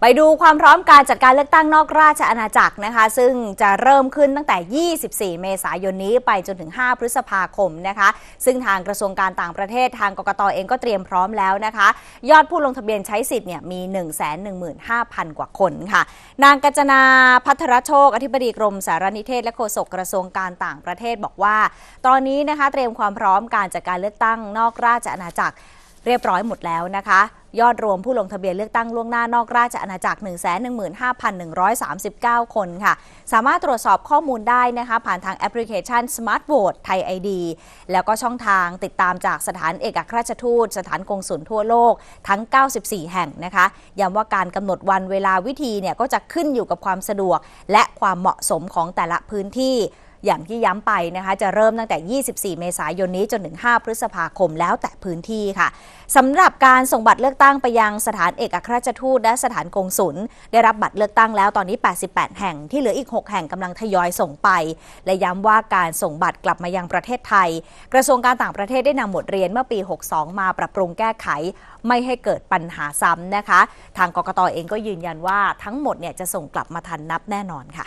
ไปดูความพร้อมการจัดการเลือกตั้งนอกราชอาณาจักรนะคะ ซึ่งจะเริ่มขึ้นตั้งแต่ 24 เมษายนนี้ไปจนถึง 5 พฤษภาคมนะคะ ซึ่งทางกระทรวงการต่างประเทศทางกกตเองก็เตรียมพร้อมแล้วนะคะ ยอดผู้ลงทะเบียนใช้สิทธิ์เนี่ยมี 115,000 กว่าคนค่ะ นางกัจนาพัทรโชค อธิบดีกรมสารนิเทศและโฆษกกระทรวงการต่างประเทศบอกว่า ตอนนี้นะคะเตรียมความพร้อมการจัดการเลือกตั้งนอกราชอาณาจักร เรียบร้อยหมดแล้วนะคะ ยอดรวมผู้ลงทะเบียนเลือกตั้งล่วงหน้านอกราชอาณาจักร 115,139 คนค่ะ สามารถตรวจสอบข้อมูลได้นะคะ ผ่านทางแอปพลิเคชัน Smart Vote ไทย ID แล้วก็ช่องทางติดตามจากสถานเอกอัครราชทูต สถานกงสุลทั่วโลกทั้ง 94 แห่งนะคะ ย้ำว่าการกำหนดวันเวลาวิธีเนี่ยก็จะขึ้นอยู่กับความสะดวก และความเหมาะสมของแต่ละพื้นที่ อย่างที่ย้ำไปนะคะ จะเริ่มตั้งแต่ 24 เมษายนนี้จนถึง 5 พฤษภาคมแล้วแต่พื้นที่ค่ะสำหรับการส่งบัตรเลือกตั้งไปยังสถานเอกอัครราชทูตและสถานกงสุลได้รับบัตรเลือกตั้งแล้วตอนนี้ 88 แห่งที่เหลืออีก 6 แห่งกำลังทยอยส่งไป และย้ำว่าการส่งบัตรกลับมายังประเทศไทย กระทรวงการต่างประเทศได้นำบทเรียนเมื่อปี 62 มาปรับปรุงแก้ไข ไม่ให้เกิดปัญหาซ้ำนะคะ ทางกกตเองก็ยืนยันว่าทั้งหมดเนี่ยจะส่งกลับมาทันนับแน่นอนค่ะ